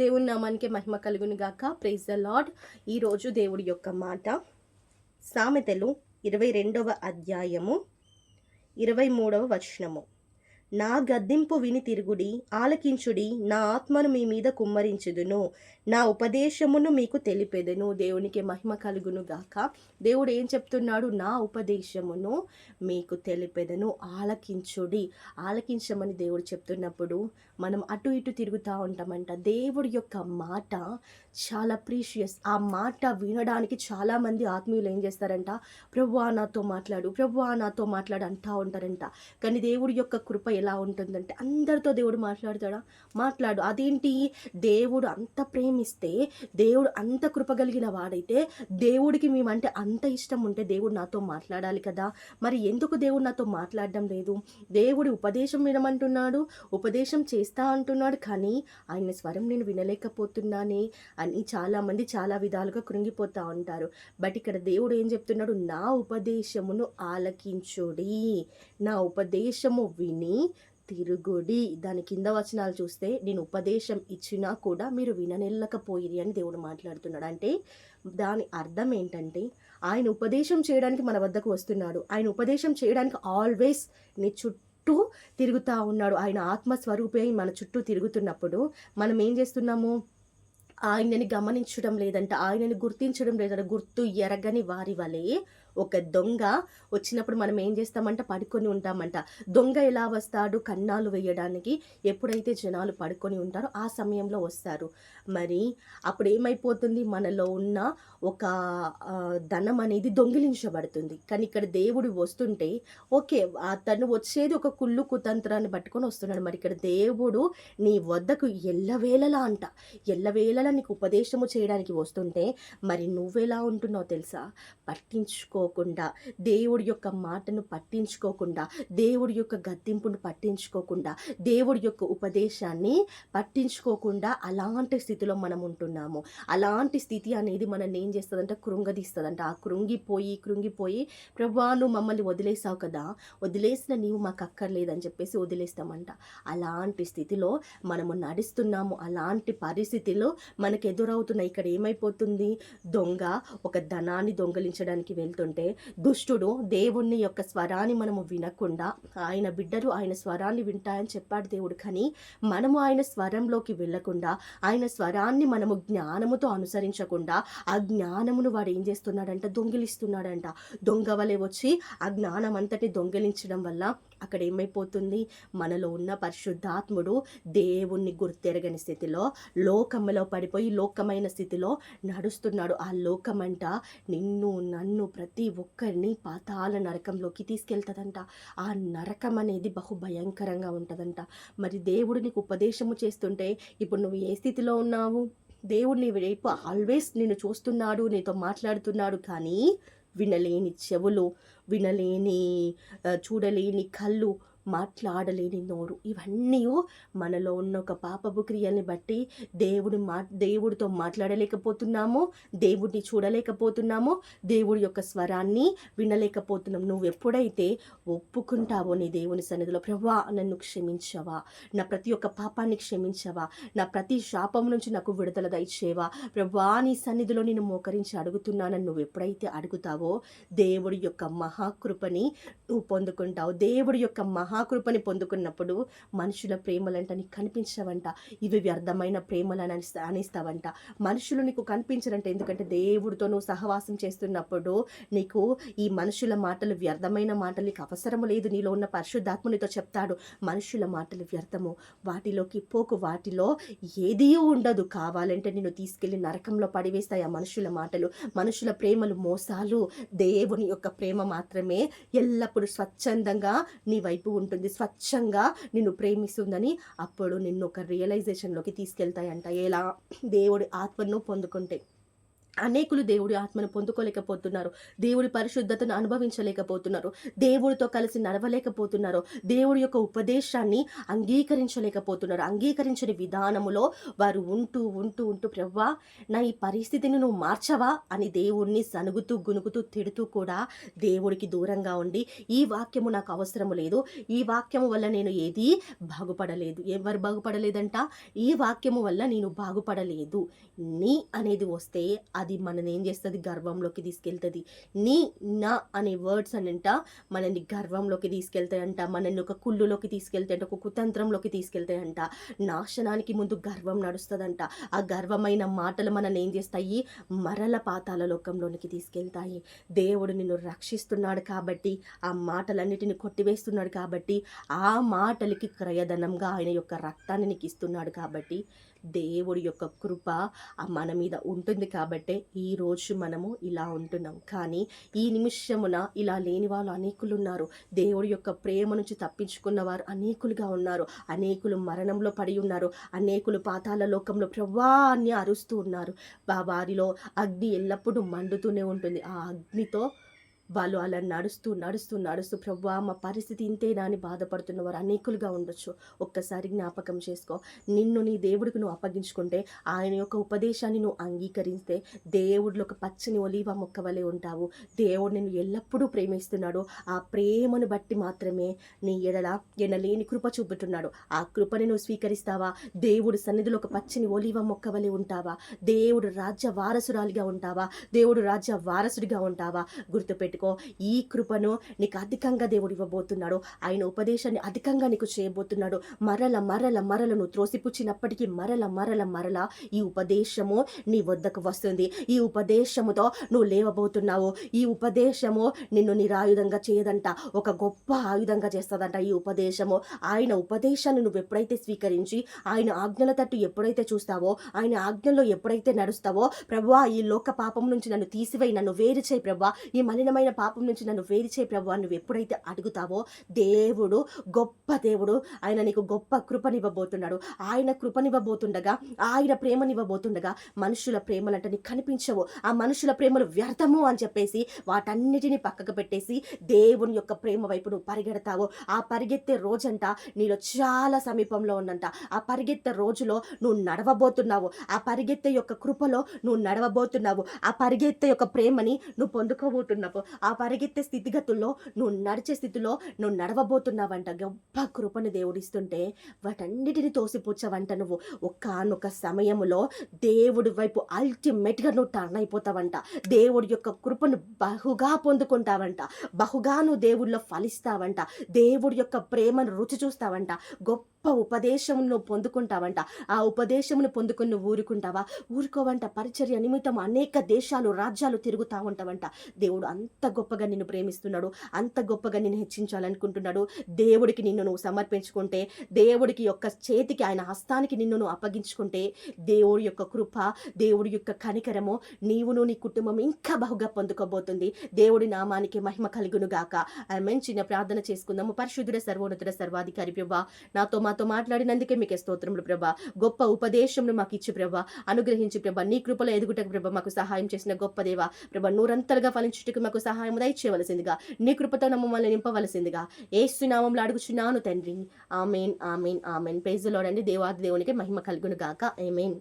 దేవుని నామానికి మహిమ కలుగును గాక. ప్రైజ్ ద లాడ్ ఈరోజు దేవుడి యొక్క మాట సామెతలు ఇరవై రెండవ అధ్యాయము ఇరవై మూడవ వచనము. నా గద్దింపు విని తిరుగుడి ఆలకించుడి నా ఆత్మను మీ మీద కుమ్మరించుదును. నా ఉపదేశమును మీకు తెలిపెదను. దేవునికి మహిమ కలుగును గాక. దేవుడు ఏం చెప్తున్నాడు? నా ఉపదేశమును మీకు తెలిపెదను. ఆలకించుడి. ఆలకించమని దేవుడు చెప్తున్నప్పుడు మనం అటు ఇటు తిరుగుతూ ఉంటామంట. దేవుడి యొక్క మాట చాలా ప్రీషియస్ ఆ మాట వినడానికి చాలామంది ఆత్మీయులు ఏం చేస్తారంట? ప్రభు నాతో మాట్లాడు. ప్రభు నాతో మాట్లాడు అంటూ ఉంటారంట. కానీ దేవుడి యొక్క కృప ఎలా ఉంటుందంటే అందరితో దేవుడు మాట్లాడతాడా? మాట్లాడు. అదేంటి? దేవుడు అంత ప్రేమిస్తే దేవుడు అంత కృపగలిగిన వాడైతే దేవుడికి మేమంటే అంత ఇష్టం ఉంటే దేవుడు నాతో మాట్లాడాలి కదా. మరి ఎందుకు దేవుడు నాతో మాట్లాడడం లేదు? దేవుడి ఉపదేశం వినమంటున్నాడు ఉపదేశం చేస్తా అంటున్నాడు కానీ ఆయన స్వరం నేను వినలేకపోతున్నానే అని చాలామంది చాలా విధాలుగా కృంగిపోతూ ఉంటారు. బట్ ఇక్కడ దేవుడు ఏం చెప్తున్నాడు? నా ఉపదేశమును ఆలకించుడి. నా ఉపదేశము విని తిరుగుడి. దాని కింద వచనాలు చూస్తే నేను ఉపదేశం ఇచ్చినా కూడా మీరు విననెళ్ళకపోయిరి అని దేవుడు మాట్లాడుతున్నాడు. అంటే దాని అర్థం ఏంటంటే ఆయన ఉపదేశం చేయడానికి మన వద్దకు వస్తున్నాడు. ఆయన ఉపదేశం చేయడానికి ఆల్వేస్ నీ చుట్టూ తిరుగుతూ ఉన్నాడు. ఆయన ఆత్మస్వరూపే మన చుట్టూ తిరుగుతున్నప్పుడు మనం ఏం చేస్తున్నాము? ఆయనని గమనించడం లేదంట ఆయనని గుర్తించడం లేదంట గుర్తు ఎరగని వారి వలె ఒక దొంగ వచ్చినప్పుడు మనం ఏం చేస్తామంట? పడుకొని ఉంటామంట. దొంగ ఎలా వస్తాడు? కన్నాలు వేయడానికి ఎప్పుడైతే జనాలు పడుకొని ఉంటారో ఆ సమయంలో వస్తారు. మరి అప్పుడు ఏమైపోతుంది? మనలో ఉన్న ఒక ధనం అనేది దొంగిలించబడుతుంది. కానీ ఇక్కడ దేవుడు వస్తుంటే ఓకే అతను వచ్చేది ఒక కుళ్ళు కుతంత్రాన్ని పట్టుకొని వస్తున్నాడు. మరి ఇక్కడ దేవుడు నీ వద్దకు ఎల్లవేళలా అంట. ఎల్లవేళలా నీకు ఉపదేశము చేయడానికి వస్తుంటే మరి నువ్వెలా ఉంటున్నావు తెలుసా? పట్టించుకో పట్టించుకోకుండా దేవుడి యొక్క మాటను పట్టించుకోకుండా దేవుడి యొక్క గద్దింపును పట్టించుకోకుండా దేవుడి యొక్క ఉపదేశాన్ని పట్టించుకోకుండా అలాంటి స్థితిలో మనం ఉంటున్నాము. అలాంటి స్థితి అనేది మనల్ని ఏం చేస్తుందంటే? కృంగదీస్తుందంట. ఆ కృంగిపోయి కృంగిపోయి ప్రభా నువ్వు మమ్మల్ని వదిలేసావు కదా? వదిలేసిన నీవు మాకు అక్కర్లేదని చెప్పేసి వదిలేస్తామంట. అలాంటి స్థితిలో మనము నడుస్తున్నాము. అలాంటి పరిస్థితిలో మనకు ఎదురవుతున్న ఇక్కడ ఏమైపోతుంది? దొంగ ఒక ధనాన్ని దొంగలించడానికి వెళ్తుంటే దుష్టుడు దేవుణ్ణి యొక్క స్వరాన్ని మనము వినకుండా ఆయన బిడ్డలు ఆయన స్వరాన్ని వింటాయని చెప్పాడు దేవుడు. కానీ మనము ఆయన స్వరంలోకి వెళ్ళకుండా ఆయన స్వరాన్ని మనము జ్ఞానముతో అనుసరించకుండా ఆ జ్ఞానమును వాడు ఏం చేస్తున్నాడంట? దొంగిలిస్తున్నాడంట. దొంగ వలె వచ్చి ఆ జ్ఞానం అంతటి దొంగిలించడం వల్ల అక్కడ ఏమైపోతుంది? మనలో ఉన్న పరిశుద్ధాత్ముడు దేవుణ్ణి గుర్తెరగని స్థితిలో లోకములో పడిపోయి లోకమైన స్థితిలో నడుస్తున్నాడు. ఆ లోకమంట నిన్ను నన్ను ప్రతి ప్రతి ఒక్కరిని పాతాల నరకంలోకి తీసుకెళ్తుందంట. ఆ నరకం అనేది బహు భయంకరంగా ఉంటుందంట. మరి దేవుడు నీకు ఉపదేశము చేస్తుంటే ఇప్పుడు నువ్వు ఏ స్థితిలో ఉన్నావు? దేవుడు నీ వైపు ఆల్వేస్ నిన్ను చూస్తున్నాడు నీతో మాట్లాడుతున్నాడు కానీ వినలేని చెవులు వినలేని చూడలేని కళ్ళు మాట్లాడలేని నోరు. ఇవన్నీ మనలో ఉన్న ఒక పాపపు క్రియల్ని బట్టి దేవుడు మా దేవుడితో మాట్లాడలేకపోతున్నాము దేవుడిని చూడలేకపోతున్నాము దేవుడి యొక్క స్వరాన్ని వినలేకపోతున్నాం నువ్వు ఎప్పుడైతే ఒప్పుకుంటావో నీ దేవుని సన్నిధిలో ప్రభా నన్ను క్షమించవా? నా ప్రతి ఒక్క పాపాన్ని క్షమించవా? నా ప్రతి శాపం నుంచి నాకు విడుదల దయచేవా ప్రభా నీ సన్నిధిలో నేను మోకరించి అడుగుతున్నానని నువ్వు ఎప్పుడైతే అడుగుతావో దేవుడి యొక్క మహాకృపని నువ్వు పొందుకుంటావు. దేవుడి యొక్క మహా మహాకృపని పొందుకున్నప్పుడు మనుషుల ప్రేమలంట నీకు కనిపించవంట. ఇవి వ్యర్థమైన ప్రేమలని అని అనిస్తావంట. మనుషులు నీకు కనిపించరంట. ఎందుకంటే దేవుడితో నువ్వు సహవాసం చేస్తున్నప్పుడు నీకు ఈ మనుషుల మాటలు వ్యర్థమైన మాటలు నీకు అవసరం లేదు. నీలో ఉన్న పరిశుద్ధాత్మునితో చెప్తాడు. మనుషుల మాటలు వ్యర్థము. వాటిలోకి పోకు వాటిలో ఏదీ ఉండదు. కావాలంటే నేను తీసుకెళ్ళి నరకంలో పడివేస్తాయి ఆ మనుషుల మాటలు. మనుషుల ప్రేమలు మోసాలు. దేవుని యొక్క ప్రేమ మాత్రమే ఎల్లప్పుడూ స్వచ్ఛందంగా నీ వైపు ఉంటుంది. స్వచ్ఛంగా నిన్ను ప్రేమిస్తుందని అప్పుడు నిన్ను ఒక రియలైజేషన్లోకి తీసుకెళ్తాయంట. ఎలా? దేవుడి ఆత్మను పొందుకుంటే. అనేకులు దేవుడి ఆత్మను పొందుకోలేకపోతున్నారు. దేవుడి పరిశుద్ధతను అనుభవించలేకపోతున్నారు. దేవుడితో కలిసి నడవలేకపోతున్నారు. దేవుడి యొక్క ఉపదేశాన్ని అంగీకరించలేకపోతున్నారు. అంగీకరించని విధానములో వారు ఉంటూ ఉంటూ ఉంటూ ప్రవ్వా నా ఈ పరిస్థితిని నువ్వు మార్చవా? అని దేవుడిని సనుగుతూ గునుగుతూ తిడుతూ కూడా దేవుడికి దూరంగా ఉండి ఈ వాక్యము నాకు అవసరము లేదు. ఈ వాక్యము వల్ల నేను ఏది బాగుపడలేదు. ఎవరు బాగుపడలేదంట? ఈ వాక్యము వల్ల నేను బాగుపడలేదు. నీ అనేది వస్తే అది అది మనని ఏం చేస్తుంది? గర్వంలోకి తీసుకెళ్తుంది. నీ నా అనే వర్డ్స్ అనంట మనల్ని గర్వంలోకి తీసుకెళ్తాయంట మనల్ని ఒక కుళ్ళులోకి తీసుకెళ్తాయంట ఒక కుతంత్రంలోకి తీసుకెళ్తాయంట. నాశనానికి ముందు గర్వం నడుస్తుందంట. ఆ గర్వమైన మాటలు మనల్ని ఏం చేస్తాయి? మరల పాతాల లోకంలోనికి తీసుకెళ్తాయి. దేవుడు నిన్ను రక్షిస్తున్నాడు కాబట్టి ఆ మాటలన్నిటిని కొట్టివేస్తున్నాడు కాబట్టి ఆ మాటలకి క్రయధనంగా ఆయన యొక్క రక్తాన్ని నీకు ఇస్తున్నాడు కాబట్టి దేవుడి యొక్క కృప మన మీద ఉంటుంది కాబట్టే ఈరోజు మనము ఇలా ఉంటున్నాం. కానీ ఈ నిమిషమున ఇలా లేని వాళ్ళు అనేకులు ఉన్నారు. దేవుడి యొక్క ప్రేమ నుంచి తప్పించుకున్న వారు అనేకులుగా ఉన్నారు. అనేకులు మరణంలో పడి ఉన్నారు. అనేకులు పాతాల లోకంలో ప్రవాన్ని అరుస్తూ ఉన్నారు. వారిలో అగ్ని ఎల్లప్పుడూ మండుతూనే ఉంటుంది. ఆ అగ్నితో వాళ్ళు అలా నడుస్తూ నడుస్తూ నడుస్తూ ప్రభా మా పరిస్థితి ఇంతేనా అని బాధపడుతున్న వారు అనేకులుగా ఉండొచ్చు. ఒక్కసారి జ్ఞాపకం చేసుకో. నిన్ను నీ దేవుడికి నువ్వు అప్పగించుకుంటే ఆయన యొక్క ఉపదేశాన్ని నువ్వు అంగీకరిస్తే దేవుడిలో ఒక పచ్చని ఒలీవ మొక్క వలె ఉంటావు. దేవుడు నిన్ను ఎల్లప్పుడూ ప్రేమిస్తున్నాడు. ఆ ప్రేమను బట్టి మాత్రమే నీ ఎడల ఎనలేని కృప చూపుతున్నాడు. ఆ కృపని నువ్వు స్వీకరిస్తావా? దేవుడు సన్నిధిలో ఒక పచ్చని ఒలీవ మొక్క వలె ఉంటావా? దేవుడు రాజ్య వారసురాలిగా ఉంటావా? దేవుడు రాజ్య వారసుడిగా ఉంటావా? పెట్టుకో. ఈ కృపను నీకు అధికంగా దేవుడు ఇవ్వబోతున్నాడు. ఆయన ఉపదేశాన్ని అధికంగా నీకు చేయబోతున్నాడు. మరల మరల మరలను త్రోసిపుచ్చినప్పటికీ మరల మరల మరల ఈ ఉపదేశము నీ వద్దకు వస్తుంది. ఈ ఉపదేశముతో నువ్వు లేవబోతున్నావు. ఈ ఉపదేశము నిన్ను నిరాయుధంగా చేయదంట. ఒక గొప్ప ఆయుధంగా చేస్తుందంట ఈ ఉపదేశము. ఆయన ఉపదేశాన్ని నువ్వు ఎప్పుడైతే స్వీకరించి ఆయన ఆజ్ఞల తట్టు ఎప్పుడైతే చూస్తావో ఆయన ఆజ్ఞల్లో ఎప్పుడైతే నడుస్తావో ప్రభా ఈ లోక పాపం నుంచి నన్ను తీసివేయి నన్ను వేరు చేయి ప్రభా. ఈ మలినమైన పాపం నుంచి నన్ను వేరిచే ప్రభు నువ్వు ఎప్పుడైతే అడుగుతావో దేవుడు గొప్ప దేవుడు. ఆయన నీకు గొప్ప కృపనివ్వబోతున్నాడు. ఆయన కృపనివ్వబోతుండగా ఆయన ప్రేమనివ్వబోతుండగా మనుషుల ప్రేమలంట నీకు కనిపించవు. ఆ మనుషుల ప్రేమలు వ్యర్థము అని చెప్పేసి వాటన్నిటిని పక్కకు పెట్టేసి దేవుని యొక్క ప్రేమ వైపు నువ్వు పరిగెడతావు. ఆ పరిగెత్తే రోజంట నీలో చాలా సమీపంలో ఉందంట ఆ పరిగెత్తే రోజులో నువ్వు నడవబోతున్నావు. ఆ పరిగెత్తే యొక్క కృపలో నువ్వు నడవబోతున్నావు. ఆ పరిగెత్తే యొక్క ప్రేమని నువ్వు పొందుకోబోతున్నావు. ఆ పరిగెత్తే స్థితిగతుల్లో నువ్వు నడిచే స్థితిలో నువ్వు నడవబోతున్నావంట. గొప్ప కృపను దేవుడిస్తుంటే వాటన్నిటిని తోసిపుచ్చవంట నువ్వు. ఒక్కనొక సమయంలో దేవుడి వైపు అల్టిమేట్గా నువ్వు టర్న్ అయిపోతావంట. దేవుడి యొక్క కృపను బహుగా పొందుకుంటావంట. బహుగా నువ్వు దేవుడిలో ఫలిస్తావంట. దేవుడి యొక్క ప్రేమను రుచి చూస్తావంట. గొప్ప గొప్ప నువ్వు పొందుకుంటావంట. ఆ ఉపదేశమును పొందుకుని నువ్వు ఊరుకుంటావా? ఊరుకోవంట. పరిచర్య నిమిత్తం అనేక దేశాలు రాజ్యాలు తిరుగుతా ఉంటావంట. దేవుడు అంత గొప్పగా నిన్ను ప్రేమిస్తున్నాడు. అంత గొప్పగా నిన్ను హెచ్చించాలనుకుంటున్నాడు. దేవుడికి నిన్ను నువ్వు సమర్పించుకుంటే దేవుడికి యొక్క చేతికి ఆయన హస్తానికి నిన్ను నువ్వు అప్పగించుకుంటే దేవుడి యొక్క కృప దేవుడి యొక్క కనికరము నీవును నీ కుటుంబం ఇంకా బహుగా పొందుకోబోతుంది. దేవుడి నామానికి మహిమ కలుగును గాక ఆమెన్. చిన్న ప్రార్థన చేసుకుందాము. పరిశుద్ధుడ సర్వోన్నతుడ సర్వాధికారి ప్రభా నాతో మాతో మాట్లాడినందుకే మీకు స్తోత్రములు ప్రభా. గొప్ప ఉపదేశంను మాకు ఇచ్చి ప్రభా. అనుగ్రహించి ప్రభా. నీ కృపలో ఎదుగుటకు ప్రభా మాకు సహాయం చేసిన గొప్ప దేవ. ప్రభా నూరంతలుగా ఫలించుటకు మాకు సహాయం దయచేయవలసిందిగా. నీ కృపతో మమ్మల్ని నింపవలసిందిగా. ఏసునామంలో అడుగుచున్నాను తండ్రి. Amen amen amen. పేజులోడండి దేవాది దేవునికి మహిమ కలుగును గాక. ఆమెన్.